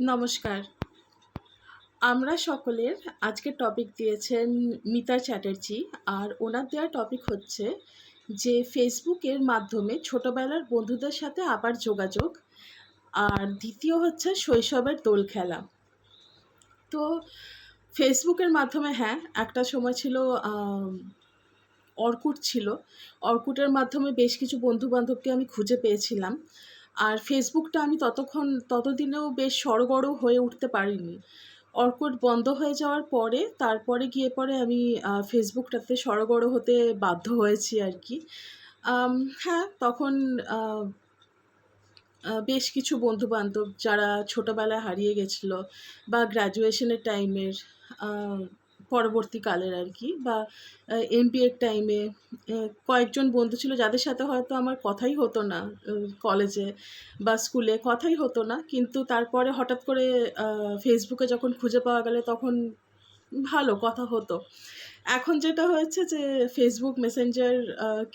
নমস্কার। আমরা সকলের আজকের টপিক দিয়েছেন মিতা চ্যাটার্জি আর ওনার দেওয়া টপিক হচ্ছে যে ফেসবুকের মাধ্যমে ছোটবেলার বন্ধুদের সাথে আবার যোগাযোগ আর দ্বিতীয় হচ্ছে শৈশবের দোল খেলা। তো ফেসবুকের মাধ্যমে হ্যাঁ একটা সময় ছিল অর্কুট ছিল। অর্কুটের মাধ্যমে বেশ কিছু বন্ধু বান্ধবকে আমি খুঁজে পেয়েছিলাম। ফেসবুকটা আমি ততক্ষণ, ততদিনেও বেশ সড়গড় হয়ে উঠতে পারিনি। অর্কুট বন্ধ হয়ে যাওয়ার পরে, তারপরে গিয়ে পরে আমি ফেসবুকটাতে সড়গড় হতে বাধ্য হয়েছি আর কি। হ্যাঁ তখন বেশ কিছু বন্ধু বান্ধব যারা ছোটোবেলায় হারিয়ে গেছিল বা গ্র্যাজুয়েশনের টাইমের পরবর্তীকালের আর কি, বা এমপিএর টাইমে কয়েকজন বন্ধু ছিল যাদের সাথে হয়তো আমার কথাই হতো না কলেজে বা স্কুলে কথাই হতো না, কিন্তু তারপরে হঠাৎ করে ফেসবুকে যখন খুঁজে পাওয়া গেলে তখন ভালো কথা হতো। এখন যেটা হয়েছে যে ফেসবুক মেসেঞ্জার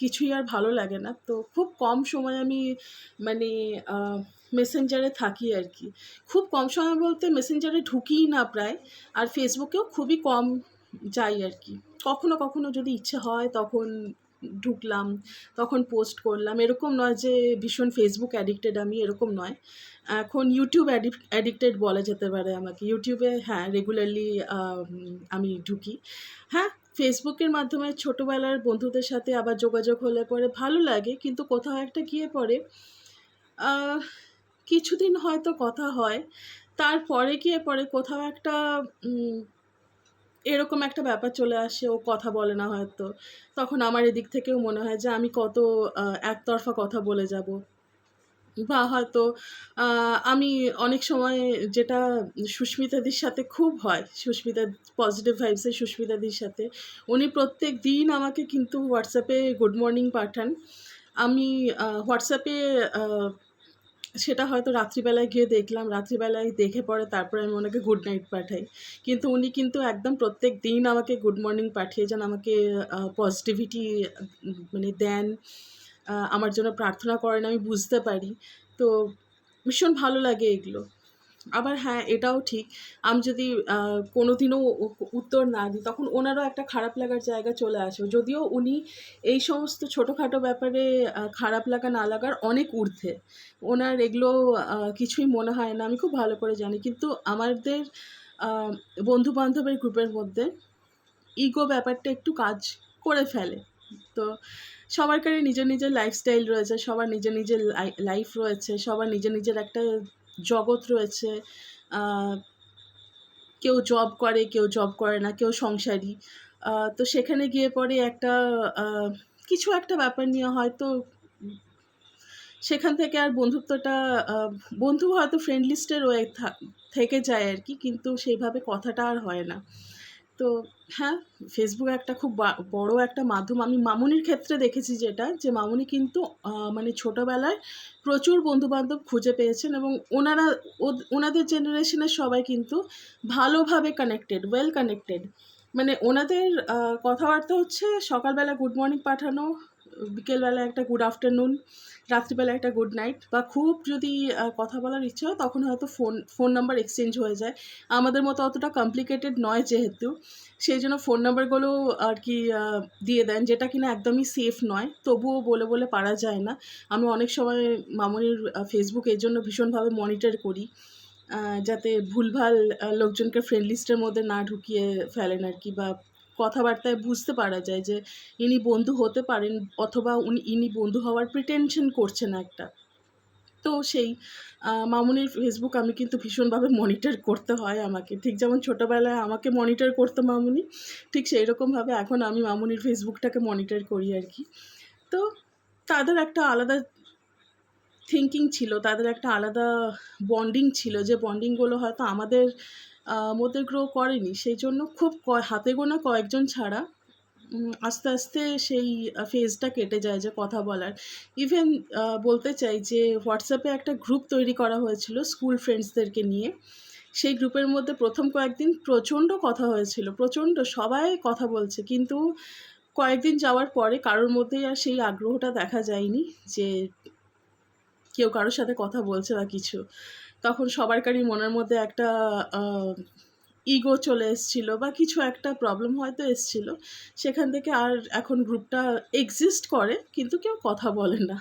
কিছুই আর ভালো লাগে না। তো খুব কম সময় আমি মানে মেসেঞ্জারে থাকি আর কি। খুব কম সময় বলতে মেসেঞ্জারে ঢুকিই না প্রায়, আর ফেসবুকেও খুবই কম যাই আর কি। কখনো কখনো যদি ইচ্ছে হয় তখন ঢুকলাম, তখন পোস্ট করলাম। এরকম নয় যে ভীষণ ফেসবুক অ্যাডিক্টেড আমি, এরকম নয়। এখন ইউটিউব অ্যাডিক্টেড বলা যেতে পারে আমাকে। ইউটিউবে হ্যাঁ রেগুলারলি আমি ঢুকি। হ্যাঁ ফেসবুকের মাধ্যমে ছোটোবেলার বন্ধুদের সাথে আবার যোগাযোগ হলে পরে ভালো লাগে, কিন্তু কোথাও একটা গিয়ে পরে কিছুদিন হয়তো কথা হয়, তারপরে গিয়ে পরে কোথাও একটা এরকম একটা ব্যাপার চলে আসে, ও কথা বলে না হয়তো। তখন আমার এদিক থেকেও মনে হয় যে আমি কত একতরফা কথা বলে যাব। বা হয়তো আমি অনেক সময় যেটা সুস্মিতাদির সাথে খুব হয়, সুস্মিতা পজিটিভ ভাইবসের সুস্মিতাদির সাথে, উনি প্রত্যেক দিন আমাকে কিন্তু হোয়াটসঅ্যাপে গুড মর্নিং পাঠান। আমি হোয়াটসঅ্যাপে সেটা হয়তো রাত্রিবেলায় গিয়ে দেখলাম। রাত্রিবেলায় দেখে পরে তারপরে আমি ওনাকে গুড নাইট পাঠাই। কিন্তু উনি কিন্তু একদম প্রত্যেক দিন আমাকে গুড মর্নিং পাঠিয়ে যান আমাকে পজিটিভিটি মানে দেন। আমার জন্য প্রার্থনা করেন আমি বুঝতে পারি। তো ভীষণ ভালো লাগে এগুলো। আবার হ্যাঁ এটাও ঠিক। আমি যদি কোনোদিনও উত্তর না দিই, তখন ওনারও একটা খারাপ লাগার জায়গা চলে আসে। যদিও উনি এই সমস্ত ছোটোখাটো ব্যাপারে খারাপ লাগা না লাগার অনেক ঊর্ধ্বে। ওনার এগুলো কিছুই মনে হয় না, আমি খুব ভালো করে জানি। কিন্তু আমাদের বন্ধু বান্ধবের গ্রুপের মধ্যে ইগো ব্যাপারটা একটু কাজ করে ফেলে। তো সবার সবারকারই নিজের নিজের লাইফস্টাইল রয়েছে, সবার নিজের নিজের লাইফ রয়েছে, সবার নিজের নিজের একটা জগৎ রয়েছে কেউ জব করে, কেউ জব করে না, কেউ সংসারী। তো সেখানে গিয়ে পরে একটা কিছু একটা ব্যাপার নিয়ে হয়তো সেখান থেকে আর বন্ধুত্বটা বন্ধু হয়তো ফ্রেন্ড লিস্টে রয়ে থেকে যায় আর কি, কিন্তু সেইভাবে কথাটা আর হয় না। তো হ্যাঁ ফেসবুক একটা খুব বড় একটা মাধ্যম। আমি মামুনির ক্ষেত্রে দেখেছি যেটা, যে মামুনি কিন্তু মানে ছোটোবেলায় প্রচুর বন্ধুবান্ধব খুঁজে পেয়েছেন এবং ওনারা ওনাদের জেনারেশনের সবাই কিন্তু ভালোভাবে কানেক্টেড ওয়েল কানেক্টেড মানে ওনাদের কথাবার্তা হচ্ছে সকালবেলা গুড মর্নিং পাঠানো বিকেলবেলা একটা গুড আফটারনুন রাত্রিবেলা একটা গুড নাইট বা খুব যদি কথা বলার ইচ্ছে হয় তখন হয়তো ফোন ফোন নাম্বার এক্সচেঞ্জ হয়ে যায়। আমাদের মতো অতটা কমপ্লিকেটেড নয় যেহেতু, সেই জন্য ফোন নাম্বারগুলো আর কি দিয়ে দেন, যেটা কিনা একদমই সেফ নয়, তবুও বলে বলে পারা যায় না। আমি অনেক সময় মামনির ফেসবুক এর জন্য ভীষণভাবে মনিটর করি যাতে ভুলভাল লোকজনকে ফ্রেন্ড লিস্টের মধ্যে না ঢুকিয়ে ফেলেন আর কি বা কথাবার্তায় বুঝতে পারা যায় যে ইনি বন্ধু হতে পারেন অথবা উনি, ইনি বন্ধু হওয়ার প্রিটেনশন করছেন একটা। তো সেই মামুনির ফেসবুক আমি কিন্তু ভীষণভাবে মনিটর করতে হয় আমাকে। ঠিক যেমন ছোটোবেলায় আমাকে মনিটর করতো মামুনি, ঠিক সেই রকমভাবে এখন আমি মামুনির ফেসবুকটাকে মনিটর করি আর কি। তো তাদের একটা আলাদা থিঙ্কিং ছিল, তাদের একটা আলাদা বন্ডিং ছিল যে বন্ডিংগুলো হয়তো আমাদের আহ, মধ্যে গ্রো করেনি। সেই জন্য খুব হাতে গোনা কয়েকজন ছাড়া আস্তে আস্তে সেই ফেজটা কেটে যায় যে কথা বলার। ইভেন বলতে চাই যে হোয়াটসঅ্যাপে একটা গ্রুপ তৈরি করা হয়েছিল স্কুল ফ্রেন্ডসদেরকে নিয়ে। সেই গ্রুপের মধ্যে প্রথম কয়েকদিন প্রচণ্ড কথা হয়েছিল প্রচণ্ড সবাই কথা বলছে। কিন্তু কয়েকদিন যাওয়ার পরে কারোর মধ্যেই আর সেই আগ্রহটা দেখা যায়নি যে কেউ কারোর সাথে কথা বলছে বা কিছু। তখন সবারকারই মনের মধ্যে একটা ইগো চলে এসেছিল বা কিছু একটা প্রবলেম হয়তো এসেছিল। সেখান থেকে আর এখন গ্রুপটা এক্সিস্ট করে, কিন্তু কেউ কথা বলে না।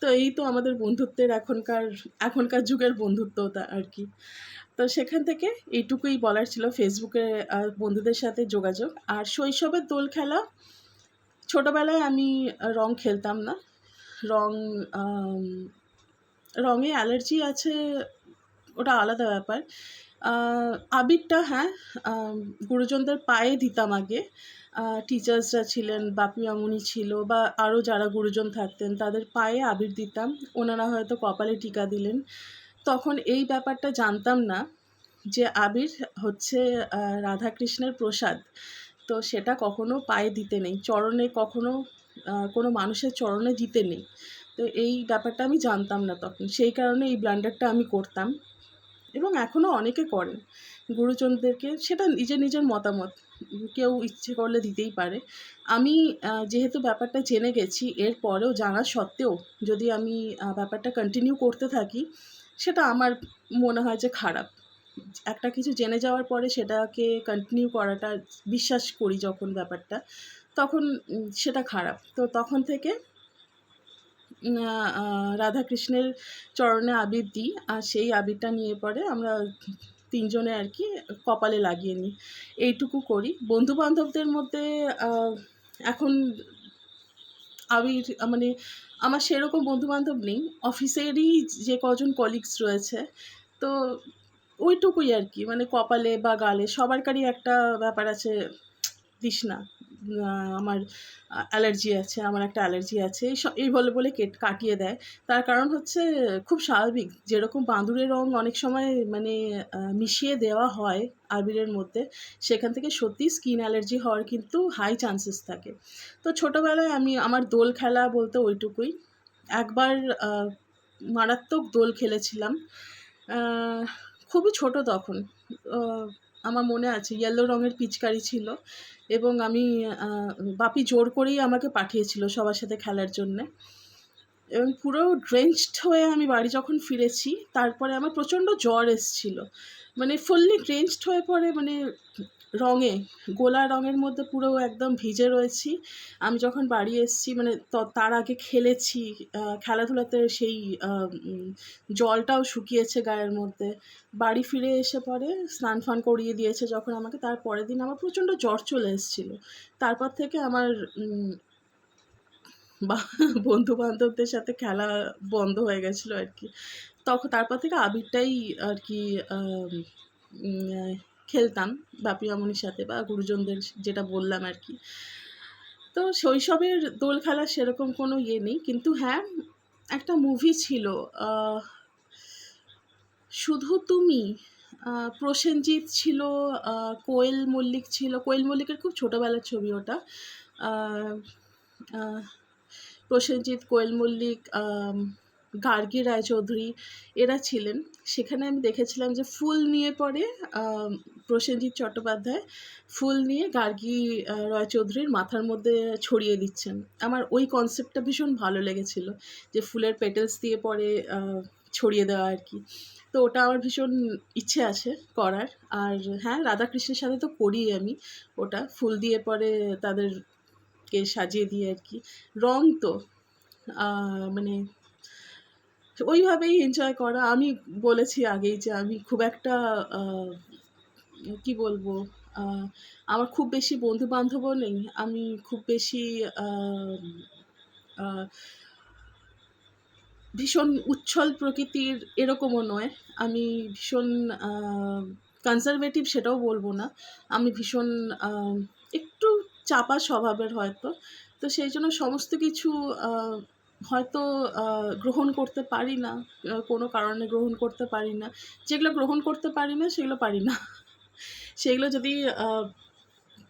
তো এই তো আমাদের বন্ধুত্বের এখনকার এখনকার যুগের বন্ধুত্বটা আর কি। তো সেখান থেকে এইটুকুই বলার ছিল। ফেসবুকে বন্ধুদের সাথে যোগাযোগ। আর শৈশবের দোল খেলা, ছোটোবেলায় আমি রং খেলতাম না। রং রঙে অ্যালার্জি আছে ওটা আলাদা ব্যাপার। আবিরটা হ্যাঁ গুরুজনদের পায়ে দিতাম আগে। টিচার্সরা ছিলেন, বাপি মামুনি ছিল বা আরও যারা গুরুজন থাকতেন, তাদের পায়ে আবির দিতাম। ওনারা হয়তো কপালে টিকা দিলেন। তখন এই ব্যাপারটা জানতাম না যে আবির হচ্ছে রাধাকৃষ্ণের প্রসাদ। তো সেটা কখনো পায়ে দিতে নেই, চরণে কখনো কোনো মানুষের চরণে দিতে নেই। তো এই ব্যাপারটা আমি জানতাম না তখন। সেই কারণে এই ব্লান্ডারটা আমি করতাম। এবং এখনও অনেকে করেন। গুরুজনদেরকে সেটা নিজের নিজের মতামত। কেউ ইচ্ছে করলে দিতেই পারে। আমি যেহেতু ব্যাপারটা জেনে গেছি, এর পরেও জানা সত্ত্বেও যদি আমি ব্যাপারটা কন্টিনিউ করতে থাকি, সেটা আমার মনে হয় যে খারাপ। একটা কিছু জেনে যাওয়ার পরে সেটাকে কন্টিনিউ করাটা, বিশ্বাস করি যখন ব্যাপারটা, তখন সেটা খারাপ। তো তখন থেকে রাধাকৃষ্ণের চরণে আবির দিই আর সেই আবিরটা নিয়ে পরে আমরা তিনজনে আর কি কপালে লাগিয়ে নিই। এইটুকু করি। বন্ধু বান্ধবদের মধ্যে এখন আবির মানে আমার সেরকম বন্ধু বান্ধব নেই। অফিসেরই যে কজন কলিগস রয়েছে, তো ওইটুকুই আর কি। মানে কপালে বা গালে সবারকারই একটা ব্যাপার আছে দিস না আমার অ্যালার্জি আছে, আমার একটা অ্যালার্জি আছে, এই বলে বলে কেট, কাটিয়ে দেয়। তার কারণ হচ্ছে খুব স্বাভাবিক, যেরকম বাঁদুরের রং অনেক সময় মানে মিশিয়ে দেওয়া হয় আবিরের মধ্যে, সেখান থেকে সত্যি স্কিন অ্যালার্জি হওয়ার কিন্তু হাই চান্সেস থাকে। তো ছোটোবেলায় আমি, আমার দোল খেলা বলতে ওইটুকুই। একবার মারাত্মক দোল খেলেছিলাম খুবই ছোট তখন আমার মনে আছে ইয়েলো রঙের পিচকারি ছিল এবং আমি বাপি জোর করেই আমাকে পাঠিয়েছিল সবার সাথে খেলার জন্যে। এবং পুরো ড্রেঞ্চড হয়ে আমি বাড়ি যখন ফিরেছি, তারপরে আমার প্রচণ্ড জ্বর এসেছিল। মানে ফুললি ড্রেঞ্চড হয়ে পরে মানে রঙে গোলা রঙের মধ্যে পুরো একদম ভিজে রয়েছি। আমি যখন বাড়ি এসেছি মানে তার আগে খেলেছি খেলাধুলাতে সেই জলটাও শুকিয়েছে গায়ের মধ্যে। বাড়ি ফিরে এসে পরে স্নান ফান করিয়ে দিয়েছে যখন আমাকে। তার পরের দিন আমার প্রচণ্ড জ্বর চলে এসেছিল। তারপর থেকে আমার বা বন্ধু বান্ধবদের সাথে খেলা বন্ধ হয়ে গেছিল আর কি। তখন তারপর থেকে আবিরটাই আর কি খেলতাম বাপি মামনির সাথে বা গুরুজনদের যেটা বললাম আর কি। তো শৈশবের দোল খেলা সেরকম কোনো ইয়ে নেই। কিন্তু হ্যাঁ একটা মুভি ছিল শুধু তুমি প্রসেনজিৎ ছিল কোয়েল মল্লিক ছিল। কোয়েল মল্লিকের খুব ছোটোবেলার ছবি ওটা। প্রসেনজিৎ, কোয়েল মল্লিক গার্গী রায়চৌধুরী এরা ছিলেন। সেখানে আমি দেখেছিলাম যে ফুল নিয়ে পরে প্রসেনজিৎ চট্টোপাধ্যায় ফুল নিয়ে গার্গী রায়চৌধুরীর মাথার মধ্যে ছড়িয়ে দিচ্ছেন। আমার ওই কনসেপ্টটা ভীষণ ভালো লেগেছিল যে ফুলের পেটেলস দিয়ে পরে ছড়িয়ে দেওয়া আর কি। তো ওটা আমার ভীষণ ইচ্ছে আছে করার। আর হ্যাঁ রাধাকৃষ্ণের সাথে তো করি আমি ওটা। ফুল দিয়ে পরে তাদেরকে সাজিয়ে দিয়ে আর কি। রং তো মানে ওইভাবেই এনজয় করা। আমি বলেছি আগেই যে আমি খুব একটা কি বলব আমার খুব বেশি বন্ধু বান্ধবও নেই। আমি খুব বেশি ভীষণ উচ্ছল প্রকৃতির এরকমও নয়। আমি ভীষণ কনজারভেটিভ সেটাও বলব না। আমি ভীষণ একটু চাপা স্বভাবের হয়তো। তো সেই জন্য সমস্ত কিছু হয়তো গ্রহণ করতে পারি না কোনো কারণে গ্রহণ করতে পারি না। যেগুলো গ্রহণ করতে পারি না, সেগুলো পারি না। সেগুলো যদি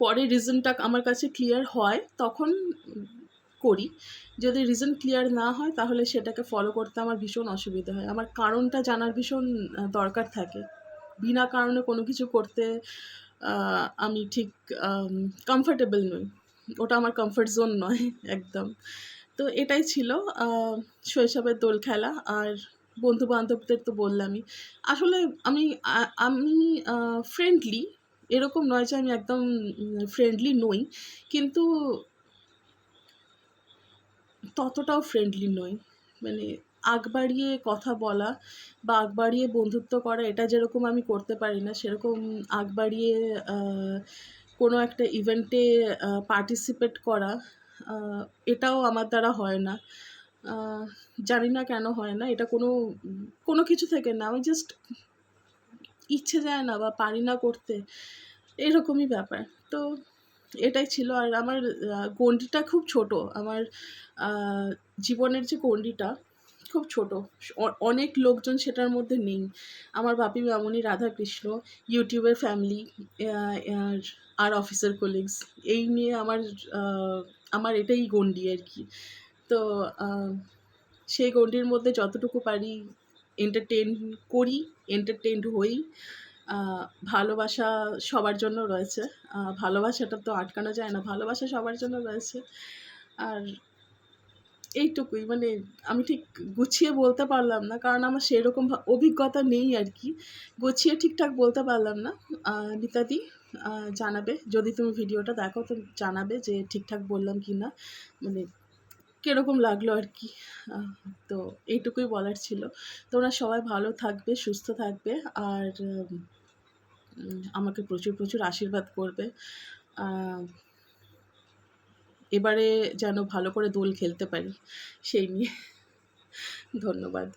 পরে রিজনটা আমার কাছে ক্লিয়ার হয়, তখন করি। যদি রিজন ক্লিয়ার না হয়, তাহলে সেটাকে ফলো করতে আমার ভীষণ অসুবিধা হয়। আমার কারণটা জানার ভীষণ দরকার থাকে। বিনা কারণে কোনো কিছু করতে আমি ঠিক কমফর্টেবল নই। ওটা আমার কমফর্ট জোন নয়, একদম। তো এটাই ছিল শৈশবের দোল খেলা আর বন্ধু বান্ধবদের তো বললামই। আসলে আমি আমি ফ্রেন্ডলি এরকম নয় যে আমি একদম ফ্রেন্ডলি নই, কিন্তু ততটাও ফ্রেন্ডলি নই। মানে আগ বাড়িয়ে কথা বলা বা আগ বাড়িয়ে বন্ধুত্ব করা, এটা যেরকম আমি করতে পারি না, সেরকম আগ বাড়িয়ে কোনো একটা ইভেন্টে পার্টিসিপেট করা এটাও আমার দ্বারা হয় না। জানি না কেন হয় না, এটা কোনো কোনো কিছু থেকে না, আমি জাস্ট ইচ্ছে যায় না বা পারি না করতে, এরকমই ব্যাপার। তো এটাই ছিল, আর আমার গণ্ডিটা খুব ছোট, আমার জীবনের যে গণ্ডিটা খুব ছোট অনেক লোকজন সেটার মধ্যে নেই। আমার বাপি মামনি রাধাকৃষ্ণ, ইউটিউবের ফ্যামিলি আর অফিসের কলিগস এই নিয়ে আমার আমার এটাই গণ্ডি আর কি। তো সেই গণ্ডির মধ্যে যতটুকু পারি এন্টারটেন করি এন্টারটেনড হই। ভালোবাসা সবার জন্য রয়েছে। ভালোবাসাটা তো আটকানো যায় না, ভালোবাসা সবার জন্য রয়েছে। আর এইটুকুই মানে আমি ঠিক গুছিয়ে বলতে পারলাম না, কারণ আমার সেরকম অভিজ্ঞতা নেই আর কি। গুছিয়ে ঠিকঠাক বলতে পারলাম না নিতাদি। জানাবে। যদি তুমি ভিডিওটা দেখো, তো জানাবে যে ঠিকঠাক বললাম কি না। মানে কীরকম লাগল আর কি। তো এইটুকুই বলার ছিল। তোমরা সবাই ভালো থাকবে, সুস্থ থাকবে। আর আমাকে প্রচুর প্রচুর আশীর্বাদ করবে। এবারে যেন ভালো করে দোল খেলতে পারি, সেই নিয়ে। ধন্যবাদ।